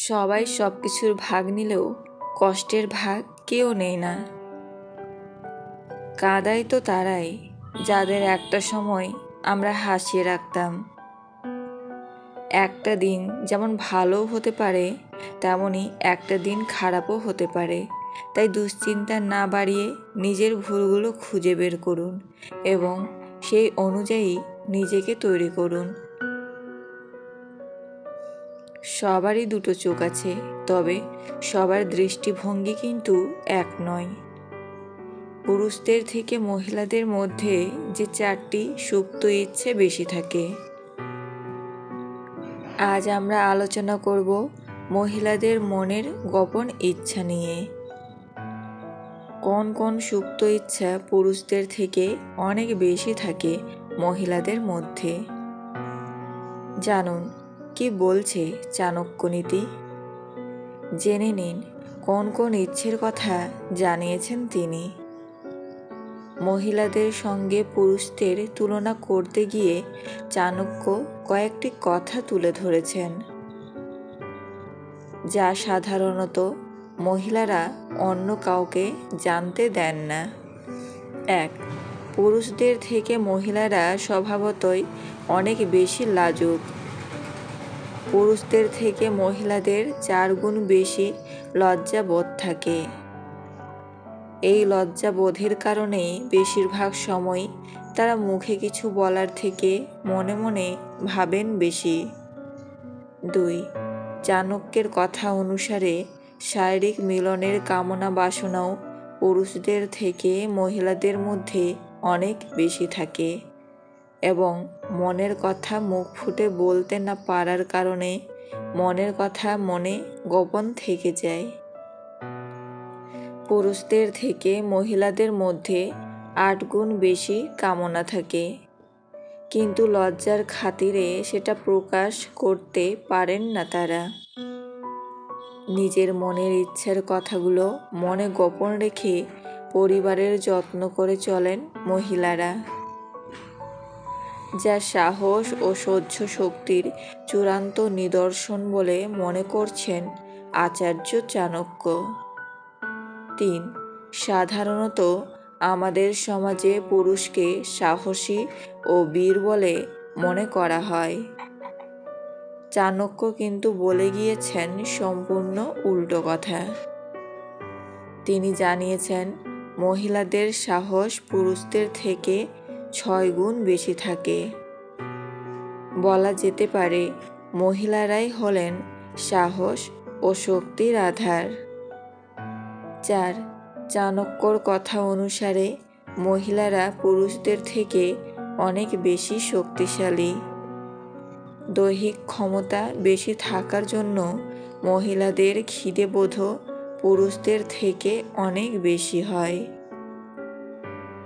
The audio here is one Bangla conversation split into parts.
সবাই সব কিছুর ভাগ নিলেও কষ্টের ভাগ কেউ নেই না। কাদাই তো তারাই, যাদের একটা সময় আমরা হাসিয়ে রাখতাম। একটা দিন যেমন ভালোও হতে পারে তেমনই একটা দিন খারাপও হতে পারে। তাই দুশ্চিন্তা না বাড়িয়ে নিজের ভুলগুলো খুঁজে বের করুন এবং সেই অনুযায়ী নিজেকে তৈরি করুন। সবারই দুটো চোখ আছে, তবে সবার দৃষ্টিভঙ্গি কিন্তু এক নয়। পুরুষদের থেকে মহিলাদের মধ্যে যে চারটি সুপ্ত ইচ্ছে বেশি থাকে। আজ আমরা আলোচনা করব মহিলাদের মনের গোপন ইচ্ছা নিয়ে। কোন কোন সুপ্ত ইচ্ছা পুরুষদের থেকে অনেক বেশি থাকে মহিলাদের মধ্যে? জানুন। কি বলছে চাণক্য নীতি? জেনে নিন, কোন কোন ইচ্ছের কথা জানিয়েছেন তিনি। মহিলাদের সঙ্গে পুরুষদের তুলনা করতে গিয়ে চাণক্য কয়েকটি কথা তুলে ধরেছেন। যা সাধারণত মহিলারা অন্য কাউকে জানতে দেন না। এক, পুরুষদের থেকে মহিলারা স্বভাবতই অনেক বেশি লাজুক। পুরুষদের থেকে মহিলাদের চার গুণ বেশি লজ্জাবোধ থাকে। এই লজ্জাবোধের কারণেই বেশিরভাগ সময় তারা মুখে কিছু বলার থেকে মনে মনে ভাবেন বেশি। দুই, চাণক্যের কথা অনুসারে শারীরিক মিলনের কামনা বাসনাও পুরুষদের থেকে মহিলাদের মধ্যে অনেক বেশি থাকে। এবং মনের কথা মুখ ফুটে বলতে না পারার কারণে মনের কথা মনে গোপন থেকে যায়। পুরুষদের থেকে মহিলাদের মধ্যে আট গুণ বেশি কামনা থাকে। কিন্তু লজ্জার খাতিরে সেটা প্রকাশ করতে পারেন না তারা। নিজের মনের ইচ্ছার কথাগুলো মনে গোপন রেখে পরিবারের যত্ন করে চলেন মহিলারা। যা সাহস ও সহ্য শক্তির চূড়ান্ত নিদর্শন বলে মনে করছেন আচার্য চাণক্য। তিন, সাধারণত আমাদের সমাজে পুরুষকে সাহসী ও বীর বলে মনে করা হয়। চাণক্য কিন্তু বলে গিয়েছেন সম্পূর্ণ উল্টো কথা। তিনি জানিয়েছেন, মহিলাদের সাহস পুরুষদের থেকে ছয় গুণ বেশি থাকে। বলা যেতে পারে মহিলারাই হলেন সাহস ও শক্তির আধার। চার, চাণক্যর কথা অনুসারে মহিলারা পুরুষদের থেকে অনেক বেশি শক্তিশালী। দৈহিক ক্ষমতা বেশি থাকার জন্য মহিলাদের খিদেবোধ পুরুষদের থেকে অনেক বেশি হয়।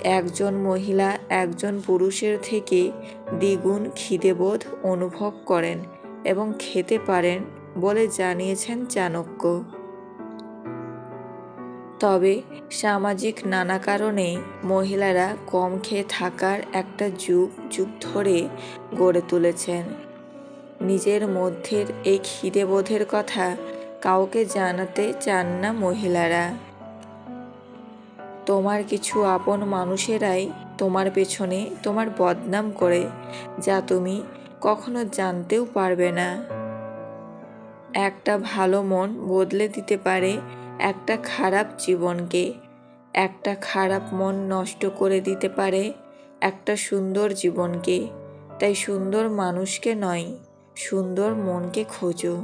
একজন মহিলা একজন পুরুষের থেকে দ্বিগুণ খিদেবোধ অনুভব করেন এবং খেতে পারেন বলে জানিয়েছেন চাণক্য। তবে সামাজিক নানা কারণে মহিলারা কম খেয়ে থাকার একটা যুগ যুগ ধরে গড়ে তুলেছেন। নিজের মধ্যের এই খিদেবোধের কথা কাউকে জানাতে চান না মহিলারা। তোমার কিছু আপন মানুষেরাই তোমার পেছনে তোমার বদনাম করে, যা তুমি কখনো জানতেও পারবে না। একটা ভালো মন বদলে দিতে পারে একটা খারাপ জীবনকে। একটা খারাপ মন নষ্ট করে দিতে পারে একটা সুন্দর জীবনকে। তাই সুন্দর মানুষকে নয়, সুন্দর মনকে খোঁজো।